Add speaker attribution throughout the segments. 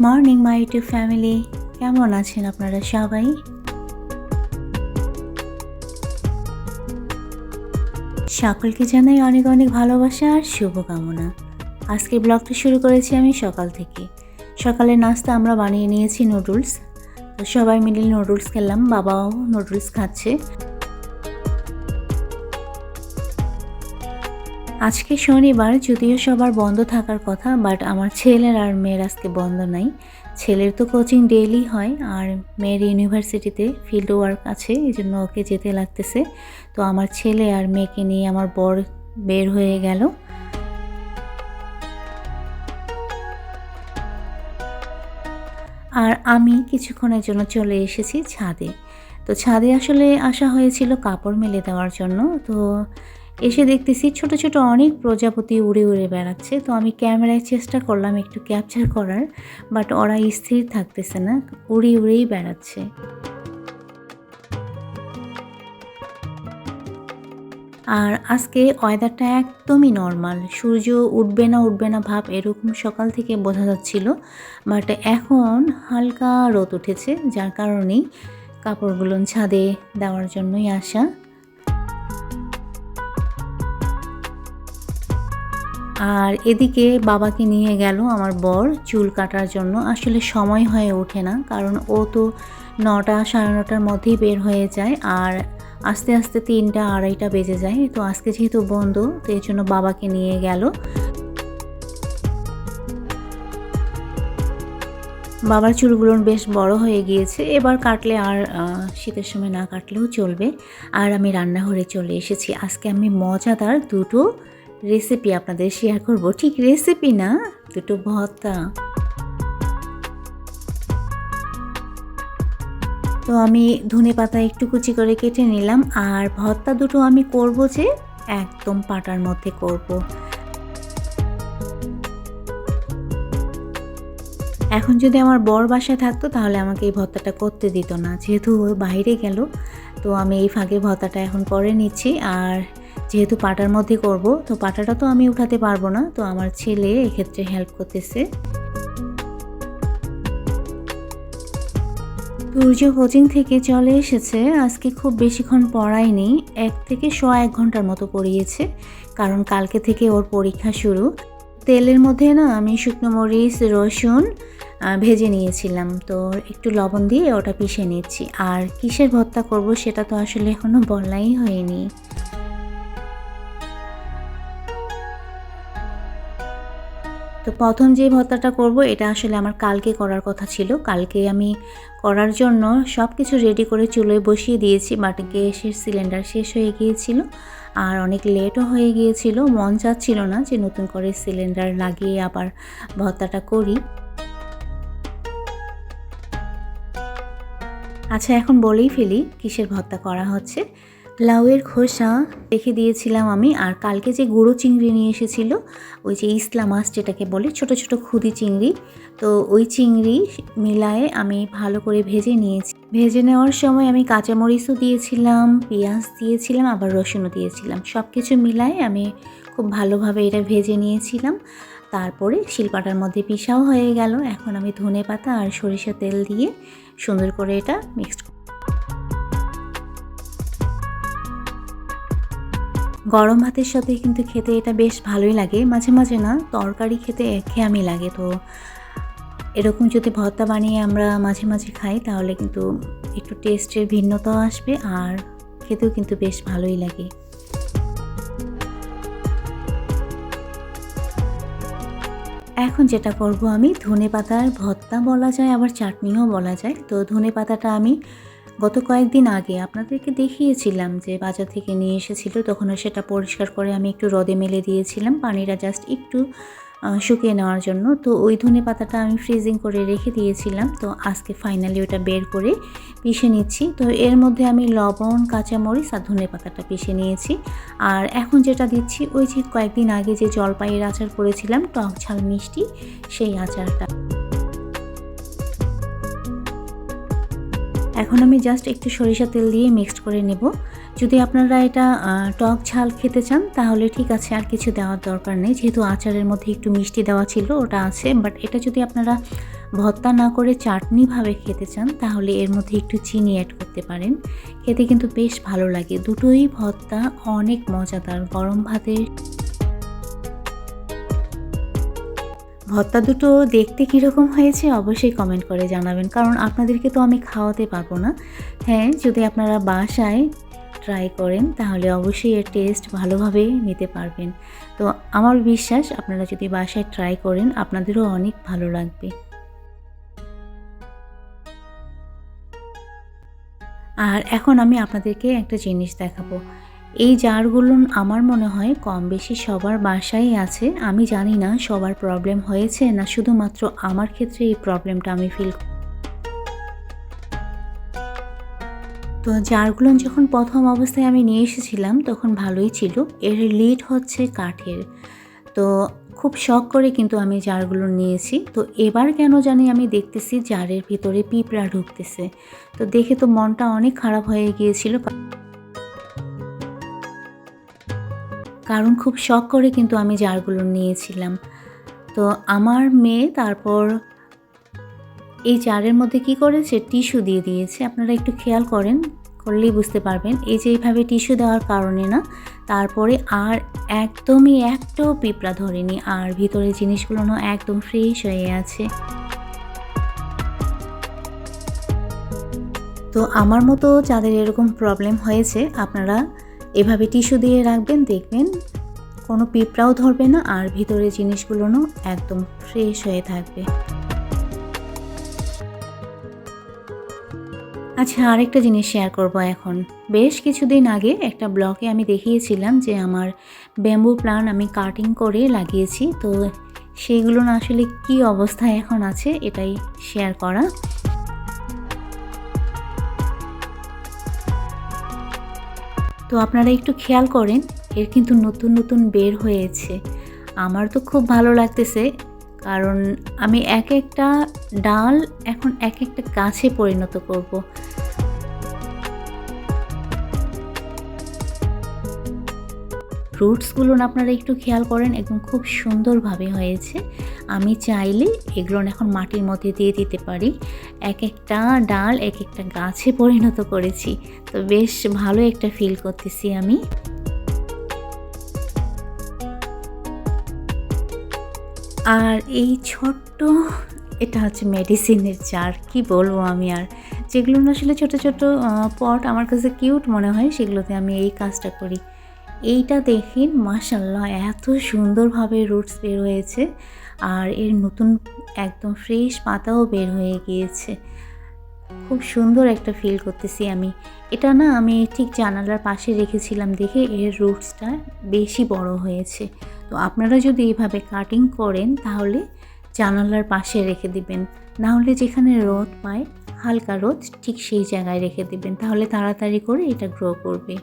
Speaker 1: Morning my YouTube family কেমন আছেন আপনারা সবাই? সকলকে জানাই অনেক অনেক ভালোবাসা আর শুভকামনা। আজকে ব্লগটা শুরু করেছি আমি সকাল থেকে। সকালে নাস্তা আমরা বানিয়ে নিয়েছি নুডলস। তো সবাই মিলে নুডলস খেলাম, বাবাও নুডলস খাচ্ছে। আজকে শনিবার, যদিও সবার বন্ধ থাকার কথা বাট আমার ছেলের আর মেয়ের আজকে বন্ধ নাই। ছেলের তো কোচিং ডেইলি হয়, আর মেয়ের ইউনিভার্সিটিতে ফিল্ড ওয়ার্ক আছে, এই জন্য ওকে যেতে লাগতেছে। তো আমার ছেলে আর মেয়েকে নিয়ে আমার বর বের হয়ে গেল। আর আমি কিছুক্ষণের জন্য চলে এসেছি ছাদে। তো ছাদে আসলে আসা হয়েছিল কাপড় মেলে দেওয়ার জন্য, তো এসে দেখতেছি ছোট ছোট অনেক প্রজাপতি উড়ে উড়ে বেড়াচ্ছে। তো আমি ক্যামেরায় চেষ্টা করলাম একটু ক্যাপচার করার বাট ওরা স্থির থাকতেছে না, উড়ে উড়েই বেড়াচ্ছে। আর আজকে ওয়েদারটা একদমই নর্মাল সূর্য উঠবে না উঠবে না ভাব এরকম সকাল থেকে বোঝা যাচ্ছিল বাট এখন হালকা রোদ উঠেছে, যার কারণেই কাপড়গুলো ছাদে দেওয়ার জন্যই আসা। আর এদিকে বাবাকে নিয়ে গেল আমার বর চুল কাটার জন্য। আসলে সময় হয়ে ওঠে না, কারণ ও তো নটা সাড়ে নটার মধ্যেই বের হয়ে যায় আর আস্তে আস্তে তিনটা আড়াইটা বেজে যায়। তো আজকে যেহেতু বন্ধ, তো এই জন্য বাবাকে নিয়ে গেল। বাবার চুলগুলো বেশ বড় হয়ে গিয়েছে। এবার কাটলে আর শীতের সময় না কাটলেও চলবে। আর আমি রান্নাঘরে চলে এসেছি। আজকে আমি মজাদার দুটো রেসিপি আপনাদের শেয়ার করব। ঠিক রেসিপি না? দুটো ভর্তা। তো আমি ধনে পাতা একটু কুচি করে কেটে নিলাম, আর ভর্তা দুটো আমি করব যে একদম পাটার মধ্যে করব। এখন যদি আমার বর বাসায় থাকতো, তাহলে আমাকে এই ভর্তাটা করতে দিত না, যেহেতু বাইরে গেল। তো আমি এই ফাঁকে ভর্তাটা এখন করে নিচ্ছি, আর যেহেতু পাটার মধ্যে করব, তো পাটাটা তো আমি উঠাতে পারব না, তো আমার ছেলে এক্ষেত্রে হেল্প করতেছে। সূর্য কোচিং থেকে চলে এসেছে, আজকে খুব বেশিক্ষণ পড়ায়নি, এক থেকে শ এক ঘণ্টার মতো পড়িয়েছে, কারণ কালকে থেকে ওর পরীক্ষা শুরু। তেলের মধ্যে না আমি শুকনো মরিচ, রসুন ভেজে নিয়েছিলাম, তো একটু লবণ দিয়ে ওটা পিষে নিচ্ছি। আর কিসের ভর্তা করব সেটা তো আসলে এখনও বলাই হয়নি। তো প্রথম যে ভর্তাটা করব, এটা আসলে আমার কালকে করার কথা ছিল। কালকে আমি করার জন্য সব কিছু রেডি করে চুলোয় বসিয়ে দিয়েছি বাট গ্যাসের সিলিন্ডার শেষ হয়ে গিয়েছিল। আর অনেক লেটও হয়ে গিয়েছিল, মন চাচ্ছিল না যে নতুন করে সিলিন্ডার লাগিয়ে আবার ভর্তাটা করি। আচ্ছা এখন বলেই ফেলি কিসের ভর্তা করা হচ্ছে। লাউয়ের খোসা রেখে দিয়েছিলাম আমি, আর কালকে যে গুঁড়ো চিংড়ি নিয়ে এসেছিল, ওই যে ইসলা মাছ যেটাকে বলে, ছোট ছোট খুদি চিংড়ি, তো ওই চিংড়ি মিলায়ে আমি ভালো করে ভেজে নিয়েছি। ভেজে নেওয়ার সময় আমি কাঁচামরিচও দিয়েছিলাম, পেঁয়াজ দিয়েছিলাম, আবার রসুনও দিয়েছিলাম। সব কিছু মিলায়ে আমি খুব ভালোভাবে এটা ভেজে নিয়েছিলাম। তারপরে শিলপাটার মধ্যে পিসাও হয়ে গেল। এখন আমি ধনে পাতা আর সরিষা তেল দিয়ে সুন্দর করে এটা মিক্সড গরম ভাতের সাথে কিন্তু খেতে এটা বেশ ভালোই লাগে। মাঝে মাঝে না তরকারি খেতে একঘেয়ামি লাগে। তো এরকম যদি ভর্তা বানিয়ে আমরা মাঝে মাঝে খাই, তাহলে কিন্তু একটু টেস্টের ভিন্নতাও আসবে আর খেতেও কিন্তু বেশ ভালোই লাগে। এখন যেটা করব আমি ধনে পাতার ভর্তা বলা যায়, আবার চাটনিও বলা যায়। তো ধনে পাতাটা আমি গত কয়েকদিন আগে আপনাদেরকে দেখিয়েছিলাম যে বাজার থেকে নিয়ে এসেছিল তখনও সেটা পরিষ্কার করে আমি একটু রদে মেলে দিয়েছিলাম পানিটা জাস্ট একটু শুকিয়ে নেওয়ার জন্য। তো ওই ধনে পাতাটা আমি ফ্রিজিং করে রেখে দিয়েছিলাম। তো আজকে ফাইনালি ওটা বের করে পিষে নিচ্ছি। তো এর মধ্যে আমি লবণ, কাঁচামরিচ আর ধনে পাতাটা পিষে নিয়েছি। আর এখন যেটা দিচ্ছি, ওই যে কয়েকদিন আগে যে জলপাইয়ের আচার করেছিলাম টক ঝাল মিষ্টি, সেই আচারটা। এখন আমি জাস্ট একটু সরিষা তেল দিয়ে মিক্সড করে নেব। যদি আপনারা এটা টক ঝাল খেতে চান, তাহলে ঠিক আছে, আর কিছু দেওয়ার দরকার নেই। যেহেতু আচারের মধ্যে একটু মিষ্টি দেওয়া ছিল, ওটা আছে বাট এটা যদি আপনারা ভর্তা না করে চাটনিভাবে খেতে চান, তাহলে এর মধ্যে একটু চিনি অ্যাড করতে পারেন। খেতে কিন্তু বেশ ভালো লাগে। দুটোই ভর্তা অনেক মজাদার। গরম ভাতের ভর্তা দুটো দেখতে কীরকম হয়েছে অবশ্যই কমেন্ট করে জানাবেন। কারণ আপনাদেরকে তো আমি খাওয়াতে পারব না। হ্যাঁ যদি আপনারা বাসায় ট্রাই করেন, তাহলে অবশ্যই এর টেস্ট ভালোভাবে নিতে পারবেন। তো আমার বিশ্বাস, আপনারা যদি বাসায় ট্রাই করেন, আপনাদেরও অনেক ভালো লাগবে। আর এখন আমি আপনাদেরকে একটা জিনিস দেখাবো। এই জারগুলো আমার মনে হয় কম বেশি সবার বাসায় আছে। আমি জানি না সবার প্রবলেম হয়েছে না শুধুমাত্র আমার ক্ষেত্রে এই প্রবলেমটা আমি ফিল তো জারগুলো যখন প্রথম অবস্থায় আমি নিয়ে এসেছিলাম, তখন ভালোই ছিল। এর লিড হচ্ছে কাঠের। তো খুব শখ করে কিন্তু আমি জারগুলো নিয়েছি। তো এবার কেন জানি আমি দেখতেছি জারের ভিতরে পিঁপড়া ঢুকতেছে। তো দেখে তো মনটা অনেক খারাপ হয়ে গিয়েছিল। কারণ খুব শখ করে কিন্তু আমি জারগুলো নিয়েছিলাম। তো আমার মেয়ে তারপর এই জারের মধ্যে কি করেছে? টিস্যু দিয়ে দিয়েছে। আপনারা একটু খেয়াল করেন, করলেই বুঝতে পারবেন। এই যে এইভাবে টিস্যু দেওয়ার কারণে না, তারপরে আর একদমই একটাও পিঁপড়া ধরেনি। আর ভিতরে জিনিসগুলো না একদম ফ্রেশ হয়ে আছে। তো আমার মতো যাদের এরকম প্রবলেম হয়েছে, আপনারা এভাবে টিস্যু দিয়ে রাখবেন, দেখবেন কোনো পিঁপড়াও ধরবে না আর ভিতরে জিনিসগুলোও একদম ফ্রেশ হয়ে থাকবে। আচ্ছা আরেকটা জিনিস শেয়ার করব এখন। বেশ কিছুদিন আগে একটা ব্লগে আমি দেখিয়েছিলাম যে আমার ব্যাম্বু প্লান আমি কাটিং করে লাগিয়েছি, তো সেগুলো না আসলে কি অবস্থায় এখন আছে এটাই শেয়ার করা। তো আপনারা একটু খেয়াল করেন, এর কিন্তু নতুন নতুন বের হয়েছে আমার তো খুব ভালো লাগতেছে, কারণ আমি এক একটা ডাল এখন এক একটা গাছে পরিণত করব। ফ্রুটসগুলো আপনারা একটু খেয়াল করেন, একদম খুব সুন্দরভাবে হয়েছে। আমি চাইলে এগুলো এখন মাটির মধ্যে দিয়ে দিতে পারি। এক একটা ডাল এক একটা গাছে পরিণত করেছি। তো বেশ ভালো একটা ফিল করতেছি আমি। আর এই ছোট্ট, এটা হচ্ছে মেডিসিনের চার কি বলব আমি আর? যেগুলো আসলে ছোট ছোট পট আমার কাছে কিউট মনে হয়, সেগুলোতে আমি এই কাজটা করি। এইটা দেখি মাসাল্লাহ এত সুন্দরভাবে রুটস বের হয়েছে আর এর নতুন একদম ফ্রেশ পাতাও বের হয়ে গিয়েছে। খুব সুন্দর একটা ফিল করতেছি আমি। এটা না আমি ঠিক জানালার পাশে রেখেছিলাম দেখে এর রুটসটা বেশি বড় হয়েছে। তো আপনারা যদি এইভাবে কাটিং করেন তাহলে জানালার পাশে রেখে দিবেন। না হলে যেখানে রোদ পায়, হালকা রোদ ঠিক সেই জায়গায় রেখে দিবেন। তাহলে তাড়াতাড়ি করে এটা গ্রো করবে।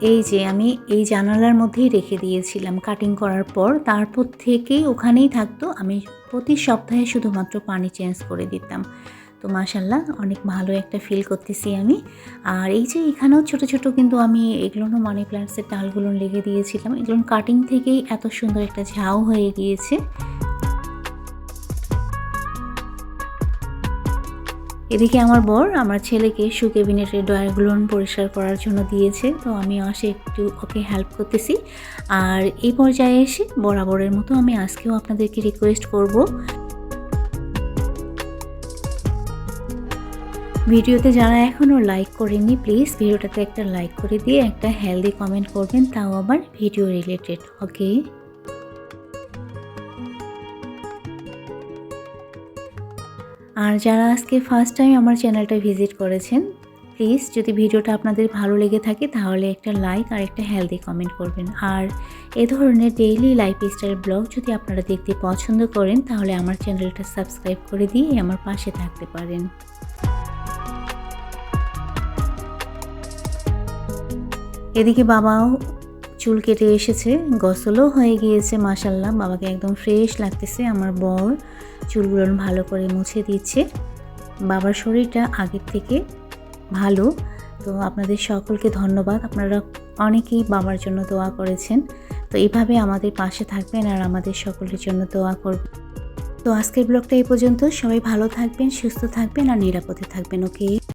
Speaker 1: এই যে আমি এই জানালার মধ্যেই রেখে দিয়েছিলাম কাটিং করার পর, তারপর থেকেই ওখানেই থাকতো। আমি প্রতি সপ্তাহে শুধুমাত্র পানি চেঞ্জ করে দিতাম। তো মাসাল্লাহ অনেক ভালো একটা ফিল করতেছি আমি। আর এই যে এখানেও ছোট ছোট কিন্তু আমি এগুলোনও মানি প্ল্যান্টসের ডালগুলো লেগে দিয়েছিলাম। এগুলো কাটিং থেকেই এত সুন্দর একটা ঝাউ হয়ে গিয়েছে। এদিকে আমার বর আমার ছেলেকে শু ক্যাবিনেটের ডয়ারগুলো পরিষ্কার করার জন্য দিয়েছে। তো আমি আসে একটু ওকে হেল্প করতেছি। আর এই পর্যায়ে এসে বরাবরের মতো আমি আজকেও আপনাদেরকে রিকোয়েস্ট করব। ভিডিওতে যারা এখনও লাইক করেননি প্লিজ ভিডিওটাতে একটা লাইক করে দিয়ে একটা হেলদি কমেন্ট করবেন। তাও আবার ভিডিও রিলেটেড ওকে আর যারা আজকে ফার্স্ট টাইম আমার চ্যানেলটা ভিজিট করেছেন প্লিজ যদি ভিডিওটা আপনাদের ভালো লেগে থাকে, তাহলে একটা লাইক আর একটা হেলদি কমেন্ট করবেন। আর এ ধরনের ডেইলি লাইফ স্টাইল ব্লগ যদি আপনারা দেখতে পছন্দ করেন, তাহলে আমার চ্যানেলটা সাবস্ক্রাইব করে দিয়ে আমার পাশে থাকতে পারেন। এদিকে বাবাও চুল কেটে এসেছে, গসলও হয়ে গিয়েছে মাসাল্লাহ বাবাকে একদম ফ্রেশ লাগতেছে, আমার বর চুলগুলো ভালো করে মুছে দিচ্ছে। বাবার শরীরটা আগের থেকে ভালো। তো আপনাদের সকলকে ধন্যবাদ। আপনারা অনেকেই বাবার জন্য দোয়া করেছেন। তো এইভাবে আমাদের পাশে থাকবেন আর আমাদের সকলের জন্য দোয়া করবেন। তো আজকের ব্লগটা এই পর্যন্ত। সবাই ভালো থাকবেন, সুস্থ থাকবেন আর নিরাপদে থাকবেন, ওকে?